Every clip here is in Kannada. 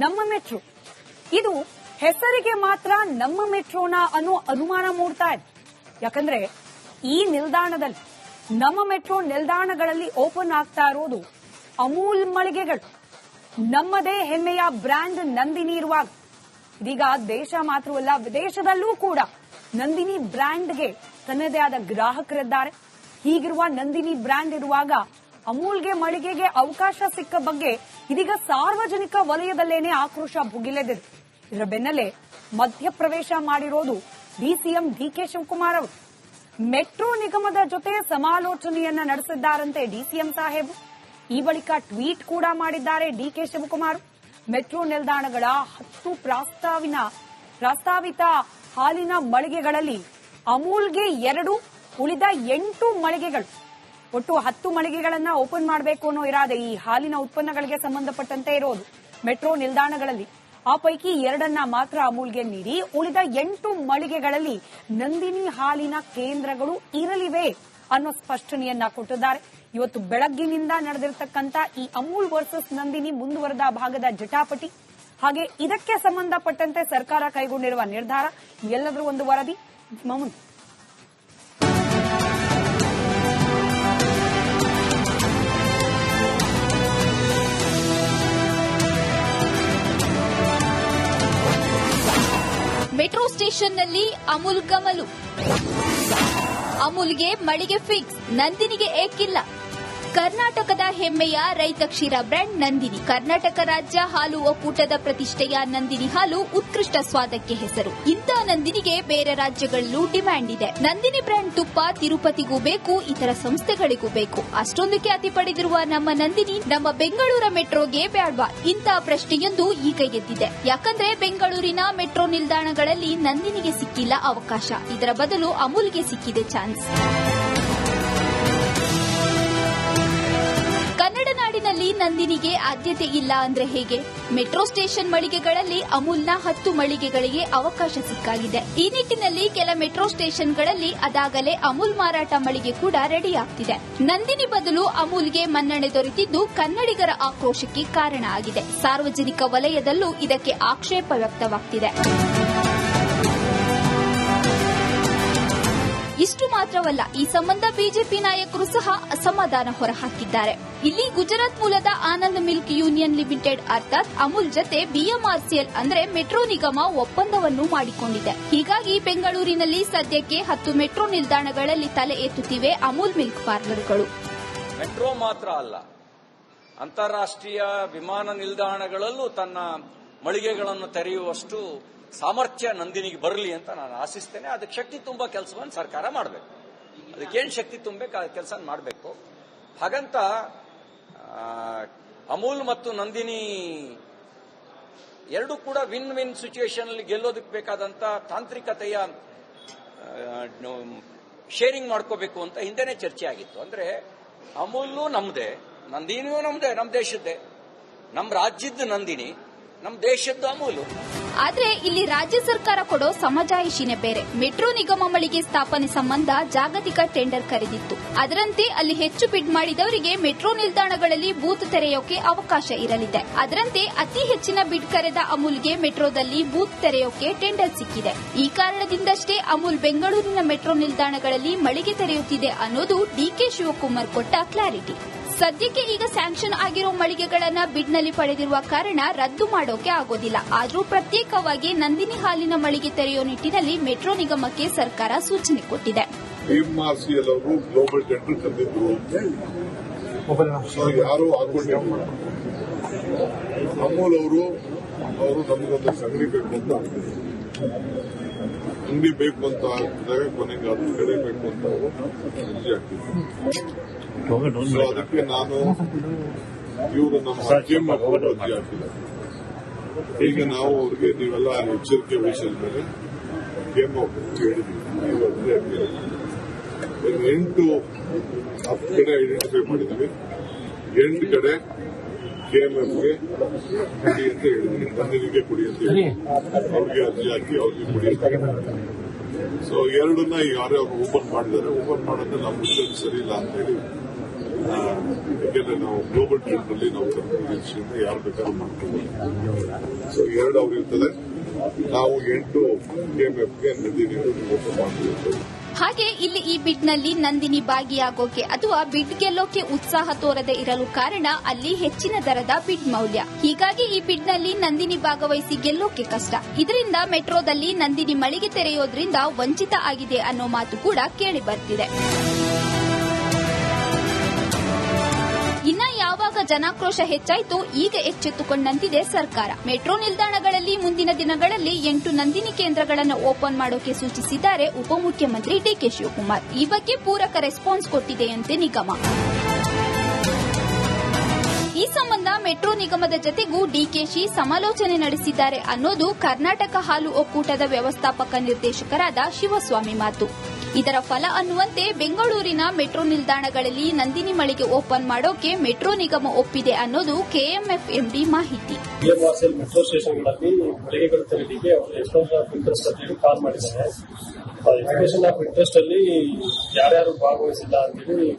ನಮ್ಮ ಮೆಟ್ರೋ. ಇದು ಹೆಸರಿಗೆ ಮಾತ್ರ ನಮ್ಮ ಮೆಟ್ರೋನ ಅನ್ನೋ ಅನುಮಾನ ಮೂಡ್ತಾ ಇದೆ. ಯಾಕಂದ್ರೆ ಈ ನಿಲ್ದಾಣದಲ್ಲಿ ನಮ್ಮ ಮೆಟ್ರೋ ನಿಲ್ದಾಣಗಳಲ್ಲಿ ಓಪನ್ ಆಗ್ತಾ ಇರೋದು ಅಮೂಲ್ ಮಳಿಗೆಗಳು. ನಮ್ಮದೇ ಹೆಮ್ಮೆಯ ಬ್ರ್ಯಾಂಡ್ ನಂದಿನಿ ಇರುವಾಗ. ಇದೀಗ ದೇಶ ಮಾತ್ರವಲ್ಲ, ವಿದೇಶದಲ್ಲೂ ಕೂಡ ನಂದಿನಿ ಬ್ರ್ಯಾಂಡ್ಗೆ ತನ್ನದೇ ಆದ ಗ್ರಾಹಕರಿದ್ದಾರೆ. ಹೀಗಿರುವ ನಂದಿನಿ ಬ್ರ್ಯಾಂಡ್ ಇರುವಾಗ ಅಮೂಲ್ಗೆ ಮಳಿಗೆಗೆ ಅವಕಾಶ ಸಿಕ್ಕ ಬಗ್ಗೆ ಇದೀಗ ಸಾರ್ವಜನಿಕ ವಲಯದಲ್ಲೇನೆ ಆಕ್ರೋಶ ಭುಗಿಲೆದಿದೆ ಇದರ ಬೆನ್ನಲ್ಲೇ ಮಧ್ಯಪ್ರವೇಶ ಮಾಡಿರೋದು ಡಿಸಿಎಂ ಡಿಕೆ ಶಿವಕುಮಾರ್ ಅವರು. ಮೆಟ್ರೋ ನಿಗಮದ ಜೊತೆ ಸಮಾಲೋಚನೆಯನ್ನ ನಡೆಸಿದ್ದಾರಂತೆ ಡಿಸಿಎಂ ಸಾಹೇಬ್. ಈ ಬಳಿಕ ಟ್ವೀಟ್ ಕೂಡ ಮಾಡಿದ್ದಾರೆ ಡಿಕೆ ಶಿವಕುಮಾರ್. ಮೆಟ್ರೋ ನಿಲ್ದಾಣಗಳ ಹತ್ತು ಪ್ರಾಸ್ತಾವಿನ, ಪ್ರಸ್ತಾವಿತ ಹಾಲಿನ ಮಳಿಗೆಗಳಲ್ಲಿ ಅಮೂಲ್ಗೆ ಎರಡು ಉಳಿದ ಎಂಟು ಮಳಿಗೆಗಳು. ಒಟ್ಟು ಹತ್ತು ಮಳಿಗೆಗಳನ್ನ ಓಪನ್ ಮಾಡಬೇಕು ಅನ್ನೋ ಇರಾದೆ ಈ ಹಾಲಿನ ಉತ್ಪನ್ನಗಳಿಗೆ ಸಂಬಂಧಪಟ್ಟಂತೆ ಇರೋದು. ಮೆಟ್ರೋ ನಿಲ್ದಾಣಗಳಲ್ಲಿ ಆ ಪೈಕಿ ಎರಡನ್ನ ಮಾತ್ರ ಅಮೂಲ್ಗೆ ನೀಡಿ ಉಳಿದ ಎಂಟು ಮಳಿಗೆಗಳಲ್ಲಿ ನಂದಿನಿ ಹಾಲಿನ ಕೇಂದ್ರಗಳು ಇರಲಿವೆ ಅನ್ನೋ ಸ್ಪಷ್ಟನೆಯನ್ನ ಕೊಟ್ಟಿದ್ದಾರೆ. ಇವತ್ತು ಬೆಳಗ್ಗಿನಿಂದ ನಡೆದಿರತಕ್ಕಂತ ಈ ಅಮೂಲ್ ವರ್ಸಸ್ ನಂದಿನಿ ಮುಂದುವರೆದ ಭಾಗದ ಜಟಾಪಟಿ ಹಾಗೆ ಇದಕ್ಕೆ ಸಂಬಂಧಪಟ್ಟಂತೆ ಸರ್ಕಾರ ಕೈಗೊಂಡಿರುವ ನಿರ್ಧಾರ. ಎಲ್ಲದರ ಒಂದು ವರದಿ? ನಿಮ್ಮ ಸ್ಟೇಷನ್ನಲ್ಲಿ ಅಮುಲ್ ಗಮಲು. ಅಮುಲ್ಗೆ ಮಳಿಗೆ ಫಿಕ್ಸ್ ನಂದಿನಿಗೆ ಏಕಿಲ್ಲ. ಕರ್ನಾಟಕದ ಹೆಮ್ಮೆಯ ರೈತ ಕ್ಷೀರ ಬ್ರ್ಯಾಂಡ್ ನಂದಿನಿ. ಕರ್ನಾಟಕ ರಾಜ್ಯ ಹಾಲು ಒಕ್ಕೂಟದ ಪ್ರತಿಷ್ಠೆಯ ನಂದಿನಿ ಹಾಲು ಉತ್ಕೃಷ್ಟ ಸ್ವಾದಕ್ಕೆ ಹೆಸರು. ಇಂಥ ನಂದಿನಿಗೆ ಬೇರೆ ರಾಜ್ಯಗಳಲ್ಲೂ ಡಿಮ್ಯಾಂಡ್ ಇದೆ. ನಂದಿನಿ ಬ್ರ್ಯಾಂಡ್ ತುಪ್ಪ ತಿರುಪತಿಗೂ ಬೇಕು, ಇತರ ಸಂಸ್ಥೆಗಳಿಗೂ ಬೇಕು. ಅಷ್ಟೊಂದು ಖ್ಯಾತಿ ಪಡೆದಿರುವ ನಮ್ಮ ನಂದಿನಿ ನಮ್ಮ ಬೆಂಗಳೂರ ಮೆಟ್ರೋಗೆ ಬ್ಯಾಡ್ವ. ಇಂಥ ಪ್ರಶ್ನೆಯೊಂದು ಈಗ ಎದ್ದಿದೆ. ಯಾಕಂದ್ರೆ ಬೆಂಗಳೂರಿನ ಮೆಟ್ರೋ ನಿಲ್ದಾಣಗಳಲ್ಲಿ ನಂದಿನಿಗೆ ಸಿಕ್ಕಿಲ್ಲ ಅವಕಾಶ. ಇದರ ಬದಲು ಅಮೂಲ್ಗೆ ಸಿಕ್ಕಿದೆ ಚಾನ್ಸ್. ನಂದಿನಿಗೆ ಆದ್ಯತೆ ಇಲ್ಲ ಅಂದ್ರೆ ಹೇಗೆ? ಮೆಟ್ರೋ ಸ್ಟೇಷನ್ ಮಳಿಗೆಗಳಲ್ಲಿ ಅಮೂಲ್ನ ಹತ್ತು ಮಳಿಗೆಗಳಿಗೆ ಅವಕಾಶ ಸಿಕ್ಕಾಗಿದೆ. ಈ ನಿಟ್ಟಿನಲ್ಲಿ ಕೆಲ ಮೆಟ್ರೋ ಸ್ಟೇಷನ್ಗಳಲ್ಲಿ ಅದಾಗಲೇ ಅಮೂಲ್ ಮಾರಾಟ ಮಳಿಗೆ ಕೂಡ ರೆಡಿ ಆಗ್ತಿದೆ ನಂದಿನಿ ಬದಲು ಅಮೂಲ್ಗೆ ಮನ್ನಣೆ ದೊರೆತಿದ್ದು ಕನ್ನಡಿಗರ ಆಕ್ರೋಶಕ್ಕೆ ಕಾರಣ ಆಗಿದೆ. ಸಾರ್ವಜನಿಕ ವಲಯದಲ್ಲೂ ಇದಕ್ಕೆ ಆಕ್ಷೇಪ ವ್ಯಕ್ತವಾಗ್ತಿದೆ. ಇಷ್ಟು ಮಾತ್ರವಲ್ಲ, ಈ ಸಂಬಂಧ ಬಿಜೆಪಿ ನಾಯಕರು ಸಹ ಅಸಮಾಧಾನ ಹೊರಹಾಕಿದ್ದಾರೆ. ಇಲ್ಲಿ ಗುಜರಾತ್ ಮೂಲದ ಆನಂದ್ ಮಿಲ್ಕ್ ಯೂನಿಯನ್ ಲಿಮಿಟೆಡ್ ಅರ್ಥಾತ್ ಅಮೂಲ್ ಜತೆ ಬಿಎಂಆರ್ಸಿಎಲ್ ಅಂದ್ರೆ ಮೆಟ್ರೋ ನಿಗಮ ಒಪ್ಪಂದವನ್ನು ಮಾಡಿಕೊಂಡಿದೆ. ಹೀಗಾಗಿ ಬೆಂಗಳೂರಿನಲ್ಲಿ ಸದ್ಯಕ್ಕೆ ಹತ್ತು ಮೆಟ್ರೋ ನಿಲ್ದಾಣಗಳಲ್ಲಿ ತಲೆ ಎತ್ತುತ್ತಿವೆ ಅಮೂಲ್ ಮಿಲ್ಕ್ ಪಾರ್ಲರ್ಗಳು. ಮೆಟ್ರೋ ಮಾತ್ರ ಅಲ್ಲ, ಅಂತಾರಾಷ್ಟ್ರೀಯ ವಿಮಾನ ನಿಲ್ದಾಣಗಳಲ್ಲೂ ತನ್ನ ಮಳಿಗೆಗಳನ್ನು ತೆರೆಯುವಷ್ಟು ಸಾಮರ್ಥ್ಯ ನಂದಿನಿಗೆ ಬರಲಿ ಅಂತ ನಾನು ಆಶಿಸ್ತೇನೆ. ಅದಕ್ಕೆ ಶಕ್ತಿ ತುಂಬ ಕೆಲಸವನ್ನು ಸರ್ಕಾರ ಮಾಡಬೇಕು. ಅದಕ್ಕೇನು ಶಕ್ತಿ ತುಂಬಬೇಕು, ಆ ಕೆಲಸ ಮಾಡಬೇಕು. ಹಾಗಂತ ಅಮೂಲ್ ಮತ್ತು ನಂದಿನಿ ಎರಡೂ ಕೂಡ ವಿನ್ ವಿನ್ ಅಲ್ಲಿ ಗೆಲ್ಲೋದಕ್ಕೆ ಬೇಕಾದಂತ ತಾಂತ್ರಿಕತೆಯ ಶೇರಿಂಗ್ ಮಾಡ್ಕೋಬೇಕು ಅಂತ ಹಿಂದೆನೆ ಚರ್ಚೆ ಆಗಿತ್ತು. ಅಂದ್ರೆ ಅಮೂಲ್ ನಮ್ದೇ, ನಂದಿನಿಯೂ ನಮ್ದೇ ನಮ್ಮ ದೇಶದ್ದೇ. ನಮ್ಮ ರಾಜ್ಯದ ನಂದಿನಿ ನಮ್ಮ ದೇಶದ್ದು ಅಮೂಲು. ಆದ್ರೆ ಇಲ್ಲಿ ರಾಜ್ಯ ಸರ್ಕಾರ ಕೊಡೋ ಸಮಜಾಯಿಷಿನೇ ಬೇರೆ. ಮೆಟ್ರೋ ನಿಗಮ ಮಳಿಗೆ ಸ್ಥಾಪನೆ ಸಂಬಂಧ ಜಾಗತಿಕ ಟೆಂಡರ್ ಕರೆದಿತ್ತು. ಅದರಂತೆ ಅಲ್ಲಿ ಹೆಚ್ಚು ಬಿಡ್ ಮಾಡಿದವರಿಗೆ ಮೆಟ್ರೋ ನಿಲ್ದಾಣಗಳಲ್ಲಿ ಬೂತ್ ತೆರೆಯೋಕೆ ಅವಕಾಶ ಇರಲಿದೆ. ಅದರಂತೆ ಅತಿ ಹೆಚ್ಚಿನ ಬಿಡ್ ಕರೆದ ಅಮೂಲ್ಗೆ ಮೆಟ್ರೋದಲ್ಲಿ ಬೂತ್ ತೆರೆಯೋಕೆ ಟೆಂಡರ್ ಸಿಕ್ಕಿದೆ. ಈ ಕಾರಣದಿಂದಷ್ಟೇ ಅಮೂಲ್ ಬೆಂಗಳೂರಿನ ಮೆಟ್ರೋ ನಿಲ್ದಾಣಗಳಲ್ಲಿ ಮಳಿಗೆ ತೆರೆಯುತ್ತಿದೆ ಅನ್ನೋದು ಡಿಕೆ ಶಿವಕುಮಾರ್ ಕೊಟ್ಟ ಕ್ಲಾರಿಟಿ. ಸದ್ಯಕ್ಕೆ ಈಗ ಸ್ಯಾಂಕ್ಷನ್ ಆಗಿರೋ ಮಳಿಗೆಗಳನ್ನ ಬಿಡ್ನಲ್ಲಿ ಪಡೆದಿರುವ ಕಾರಣ ರದ್ದು ಮಾಡೋಕೆ ಆಗೋದಿಲ್ಲ. ಆದರೂ ಪ್ರತ್ಯೇಕವಾಗಿ ನಂದಿನಿ ಹಾಲಿನ ಮಳಿಗೆ ತೆರೆಯೋ ನಿಟ್ಟಿನಲ್ಲಿ ಮೆಟ್ರೋ ನಿಗಮಕ್ಕೆ ಸರ್ಕಾರ ಸೂಚನೆ ಕೊಟ್ಟಿದೆ. ಯಾರು ಅಮೂಲ್ ಅವರು ಅವರು ನಮಗೊಂದು ಅಂಗಡಿ ಬೇಕು ಅಂತ ಅಂಗಡಿ ಬೇಕು ಅಂತ ಹಾಕಿದಾಗ ಕೊನೆಗೆ ಕಡೆ ಬೇಕು ಅಂತ ಅರ್ಜಿ ಅದಕ್ಕೆ ನಾನು ಇವರು ನಮ್ಮ ಸಿಎಂ ಅವರು ಅರ್ಜಿ ಹಾಕಿದ್ದಾರೆ ಈಗ ನಾವು ಅವ್ರಿಗೆ ನೀವೆಲ್ಲ ಎಚ್ಚರಿಕೆ ವಹಿಸಿದ ಮೇಲೆ ಗೇಮ್ ಹಾಕಿಲ್ಲ ಎಂಟು ಹತ್ತು ಕಡೆ ಐಡೆಂಟಿಫೈ ಮಾಡಿದ್ವಿ ಎಂಟು ಕಡೆ ಕೆಎಂಎಫ್ಗೆ ಕೊಡಿ ಅಂತ ಹೇಳಿದ್ವಿ ನಂದಿನಿಗೆ ಕೊಡಿ ಅಂತ ಹೇಳಿ ಅವ್ರಿಗೆ ಅರ್ಜಿ ಹಾಕಿ ಅವ್ರಿಗೆ ಕೊಡಿ ಅಂತ ಸೊ ಎರಡನ್ನ ಯಾರೇ ಅವ್ರು ಓಪನ್ ಮಾಡಿದ್ದಾರೆ ಓಪನ್ ಮಾಡೋದು ನಮ್ಮ ಉದ್ದೇಶ ಸರಿ ಇಲ್ಲ ಅಂತ ಹೇಳಿ ಯಾಕೆಂದ್ರೆ ನಾವು ಗ್ಲೋಬಲ್ ಟ್ರೆಂಡ್ ಅಲ್ಲಿ ನಾವು ಕರ್ಕೊಂಡು ಯಾರು ಬೇಕಾದ್ರೂ ಮಾಡ್ಕೋಬಹುದು ಸೊ ಎರಡು ಅವ್ರಿರ್ತದೆ ನಾವು ಎಂಟು ಕೆಎಂಎಫ್ಗೆ ನೀರು ಓಪನ್ ಮಾಡ್ತೀವಿ ಹಾಗೆ ಇಲ್ಲಿ ಈ ಬಿಡ್ನಲ್ಲಿ ನಂದಿನಿ ಭಾಗಿಯಾಗೋಕೆ ಅಥವಾ ಬಿಡ್ ಗೆಲ್ಲೋಕೆ ಉತ್ಸಾಹ ತೋರದೆ ಇರಲು ಕಾರಣ ಅಲ್ಲಿ ಹೆಚ್ಚಿನ ದರದ ಬಿಡ್ ಮೌಲ್ಯ. ಹೀಗಾಗಿ ಈ ಬಿಡ್ನಲ್ಲಿ ನಂದಿನಿ ಭಾಗವಹಿಸಿ ಗೆಲ್ಲೋಕೆ ಕಷ್ಟ. ಇದರಿಂದ ಮೆಟ್ರೋದಲ್ಲಿ ನಂದಿನಿ ಮಳಿಗೆ ತೆರೆಯೋದ್ರಿಂದ ವಂಚಿತ ಆಗಿದೆ ಅನ್ನೋ ಮಾತು ಕೂಡ ಕೇಳಿ ಬರ್ತಿದೆ. ಜನಾಕ್ರೋಶ ಹೆಚ್ಚಾಯಿತು ಈಗ ಎಚ್ಚೆತ್ತುಕೊಂಡಂತಿದೆ ಸರ್ಕಾರ. ಮೆಟ್ರೋ ನಿಲ್ದಾಣಗಳಲ್ಲಿ ಮುಂದಿನ ದಿನಗಳಲ್ಲಿ ಎಂಟು ನಂದಿನಿ ಕೇಂದ್ರಗಳನ್ನು ಓಪನ್ ಮಾಡೋಕೆ ಸೂಚಿಸಿದ್ದಾರೆ ಉಪಮುಖ್ಯಮಂತ್ರಿ ಡಿಕೆ ಶಿವಕುಮಾರ್. ಈ ಬಗ್ಗೆ ಪೂರಕ ರೆಸ್ಪಾನ್ಸ್ ಕೊಟ್ಟಿದೆಯಂತೆ ನಿಗಮ. ಈ ಸಂಬಂಧ ಮೆಟ್ರೋ ನಿಗಮದ ಜತೆಗೂ ಡಿಕೆಶಿ ಸಮಾಲೋಚನೆ ನಡೆಸಿದ್ದಾರೆ ಅನ್ನೋದು ಕರ್ನಾಟಕ ಹಾಲು ಒಕ್ಕೂಟದ ವ್ಯವಸ್ಥಾಪಕ ನಿರ್ದೇಶಕರಾದ ಶಿವಸ್ವಾಮಿ ಮಾತು. ಇದರ ಫಲ ಅನ್ನುವಂತೆ ಬೆಂಗಳೂರಿನ ಮೆಟ್ರೋ ನಿಲ್ದಾಣಗಳಲ್ಲಿ ನಂದಿನಿ ಮಳಿಗೆ ಓಪನ್ ಮಾಡೋಕೆ ಮೆಟ್ರೋ ನಿಗಮ ಒಪ್ಪಿದೆ ಅನ್ನೋದು ಕೆಎಂಎಫ್ ಎಂಡಿ ಮಾಹಿತಿ ಮೆಟ್ರೋ ಸ್ಟೇಷನ್ಗಳಲ್ಲಿ ಮಳಿಗೆಗಳು ಅವರು ಎಕ್ಸ್ಪ್ರೆಷನ್ ಆಫ್ ಇಂಟ್ರೆಸ್ಟ್ ಅಂತ ಕಾಲ್ ಮಾಡಿದ್ದಾರೆ. ಎಕ್ಸ್ಪ್ರೆಷನ್ ಆಫ್ ಇಂಟ್ರೆಸ್ಟ್ ಅಲ್ಲಿ ಯಾರ್ಯಾರು ಭಾಗವಹಿಸಿಲ್ಲ ಅಂತೇಳಿ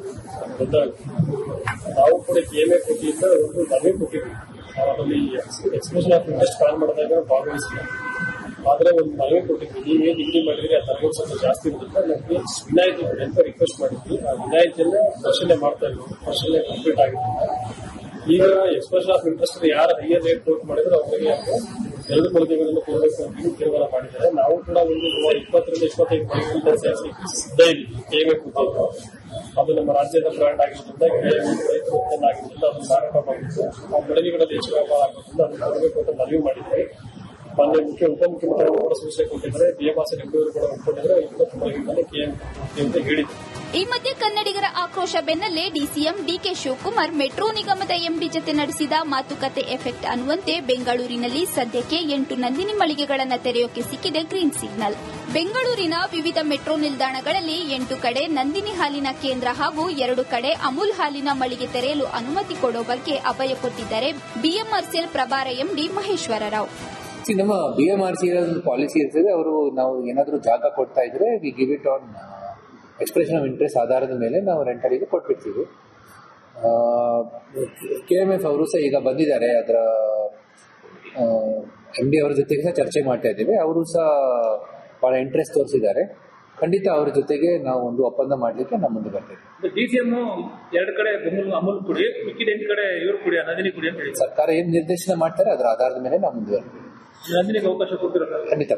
ನಾವು ಕೂಡ ಕೆಎಂಎಫ್ ಕೊಟ್ಟಿಯಿಂದ ಒಂದು ಮನವಿ ಕೊಟ್ಟಿದ್ವಿ ಅದರಲ್ಲಿ ಎಕ್ಸ್ಪ್ರೆಷನ್ ಆಫ್ ಇಂಟ್ರೆಸ್ಟ್ ಕಾಲ್ ಮಾಡಿದಾಗ ಭಾಗವಹಿಸಿಲ್ಲ. ಆದ್ರೆ ಒಂದು ಮನವಿ ಕೊಟ್ಟಿದ್ವಿ ನೀವೇನು ಇಲ್ಲಿ ಮಾಡಿದ್ರೆ, ಆ ತರಬೇತಿ ಸ್ವಲ್ಪ ಜಾಸ್ತಿ ಇರುತ್ತೆ ನಮಗೆ ವಿನಾಯಿತಿ ಅಂತ ರಿಕ್ವೆಸ್ಟ್ ಮಾಡಿದ್ವಿ, ಆ ವಿನಾಯಿತಿಯನ್ನ ಪರಿಶೀಲನೆ ಮಾಡ್ತಾ ಇದ್ವಿ ಪರಿಶೀಲನೆ ಕಂಪ್ಲೀಟ್ ಆಗಿದೆ ಈಗ ಎಕ್ಸ್ಪ್ರೆಷನ್ ಆಫ್ ಇಂಟ್ರೆಸ್ಟ್ ಯಾರು ಹೈಯರ್ ರೇಟ್ ಕೋಟ್ ಮಾಡಿದ್ರೆ, ಅವರಿಗೆ ಎರಡು ಮಳಿಗೆಗಳನ್ನು ಕೊಡಬೇಕು ಅಂತ ತೀರ್ಮಾನ ಮಾಡಿದ್ದಾರೆ. ನಾವು ಕೂಡ ಒಂದು ಇಪ್ಪತ್ತರಿಂದ ಇಪ್ಪತ್ತೈದು ಪರ್ಸೆಂಟ್ ಡೈಲಿ ಕೂತಿದ್ದು ಅದು ನಮ್ಮ ರಾಜ್ಯದ ಬ್ರ್ಯಾಂಡ್ ಆಗಿರೋದ್ರಿಂದ ರೈತರು ಉತ್ಪನ್ನ ಆಗಿರೋದ್ರಿಂದ ಅದನ್ನು ಮಾರಾಟ ಮಾಡಿದ್ದು ಆ ಮಳಿಗೆಗಳಲ್ಲಿ ಹೆಚ್ಚು ವ್ಯಾಪಾರ ಆಗೋದ್ರಿಂದ ಅದನ್ನು ಕೊಡಬೇಕು ಅಂತ ಮನವಿ ಮಾಡಿದ್ವಿ ಮಾನ್ಯ ಮುಖ್ಯ ಉಪಮುಖ್ಯಮಂತ್ರಿಗಳು ಕೂಡ ಸೂಚನೆ ಕೊಟ್ಟಿದ್ದಾರೆ. ಬಿಎಂಆರ್ಸಿ ಕೂಡ ಕೆಎಂ ಅಂತ ಹೇಳಿದ್ರು. ಈ ಮಧ್ಯೆ ಕನ್ನಡಿಗರ ಆಕ್ರೋಶ ಬೆನ್ನಲ್ಲೇ ಡಿಸಿಎಂ ಡಿಕೆ ಶಿವಕುಮಾರ್ ಮೆಟ್ರೋ ನಿಗಮದ ಎಂಡಿ ಜತೆ ನಡೆಸಿದ ಮಾತುಕತೆ ಎಫೆಕ್ಟ್ ಅನ್ನುವಂತೆ ಬೆಂಗಳೂರಿನಲ್ಲಿ ಸದ್ಯಕ್ಕೆ ಎಂಟು ನಂದಿನಿ ಮಳಿಗೆಗಳನ್ನು ತೆರೆಯೋಕೆ ಸಿಕ್ಕಿದೆ ಗ್ರೀನ್ ಸಿಗ್ನಲ್. ಬೆಂಗಳೂರಿನ ವಿವಿಧ ಮೆಟ್ರೋ ನಿಲ್ದಾಣಗಳಲ್ಲಿ ಎಂಟು ಕಡೆ ನಂದಿನಿ ಹಾಲಿನ ಕೇಂದ್ರ ಹಾಗೂ ಎರಡು ಕಡೆ ಅಮೂಲ್ ಹಾಲಿನ ಮಳಿಗೆ ತೆರೆಯಲು ಅನುಮತಿ ಕೊಡೋ ಬಗ್ಗೆ ಅಭಯ ಕೊಟ್ಟಿದ್ದಾರೆ ಬಿಎಂಆರ್ಸಿಎಲ್ ಪ್ರಭಾರ ಎಂಡಿ ಮಹೇಶ್ವರ See, ನಮ್ಮ ಬಿ ಎಂ ಆರ್ ಸಿ ಒಂದು ಪಾಲಿಸಿ ಇರ್ತದೆ. ಅವರು ನಾವು ಏನಾದರೂ ಜಾಗ ಕೊಡ್ತಾ ಇದ್ರೆ we give it on expression of interest ಆಧಾರದ ಮೇಲೆ ನಾವು ರೆಂಟಲಿಗೆ ಕೊಟ್ಬಿಡ್ತೀವಿ. ಕೆ ಎಂ ಎಫ್ ಅವರು ಸಹ ಈಗ ಬಂದಿದ್ದಾರೆ. ಅದರ ಎಂ ಡಿ ಅವ್ರ ಜೊತೆಗೆ ಸಹ ಚರ್ಚೆ ಮಾಡ್ತಾ ಇದ್ದೇವೆ. ಅವರು ಸಹ ಬಹಳ ಇಂಟ್ರೆಸ್ಟ್ ತೋರಿಸಿದ್ದಾರೆ. ಖಂಡಿತ ಅವ್ರ ಜೊತೆಗೆ ನಾವು ಒಂದು ಒಪ್ಪಂದ ಮಾಡಲಿಕ್ಕೆ ನಮ್ಮ ಮುಂದೆ ಬರ್ತೇವೆ ಡಿಸಿಎಂ ಎರಡು ಕಡೆ ಬೆಂಗಳೂರು ಅಮೂಲ್ ಕೊಡಿ. ಮಿಕ್ಕಿದ ಎಂಟು ಕಡೆ ಇವರು ಕುಡಿ ಕುಡಿ ಅಂತ ಹೇಳಿ. ಸರ್ಕಾರ ಏನು ನಿರ್ದೇಶನ ಮಾಡ್ತಾರೆ ಅದರ ಆಧಾರದ ಮೇಲೆ ನಾವು ಮುಂದೆ ಬರ್ತೇವೆ. ಖಂಡಿತ.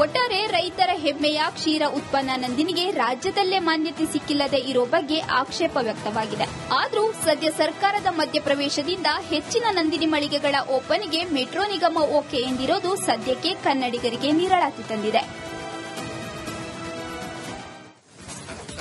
ಒಟ್ಟಾರೆ ರೈತರ ಹೆಮ್ಮೆಯ ಕ್ಷೀರ ಉತ್ಪನ್ನ ನಂದಿನಿಗೆ ರಾಜ್ಯದಲ್ಲೇ ಮಾನ್ಯತೆ ಸಿಕ್ಕಿಲ್ಲದೆ ಇರೋ ಬಗ್ಗೆ ಆಕ್ಷೇಪ ವ್ಯಕ್ತವಾಗಿದೆ. ಆದರೂ ಸದ್ಯ ಸರ್ಕಾರದ ಮಧ್ಯಪ್ರವೇಶದಿಂದ ಹೆಚ್ಚಿನ ನಂದಿನಿ ಮಳಿಗೆಗಳ ಓಪನ್ಗೆ ಮೆಟ್ರೋ ನಿಗಮ ಓಕೆ ಎಂದಿರೋದು ಸದ್ಯಕ್ಕೆ ಕನ್ನಡಿಗರಿಗೆ ನಿರಳಾತಿ ತಂದಿದೆ.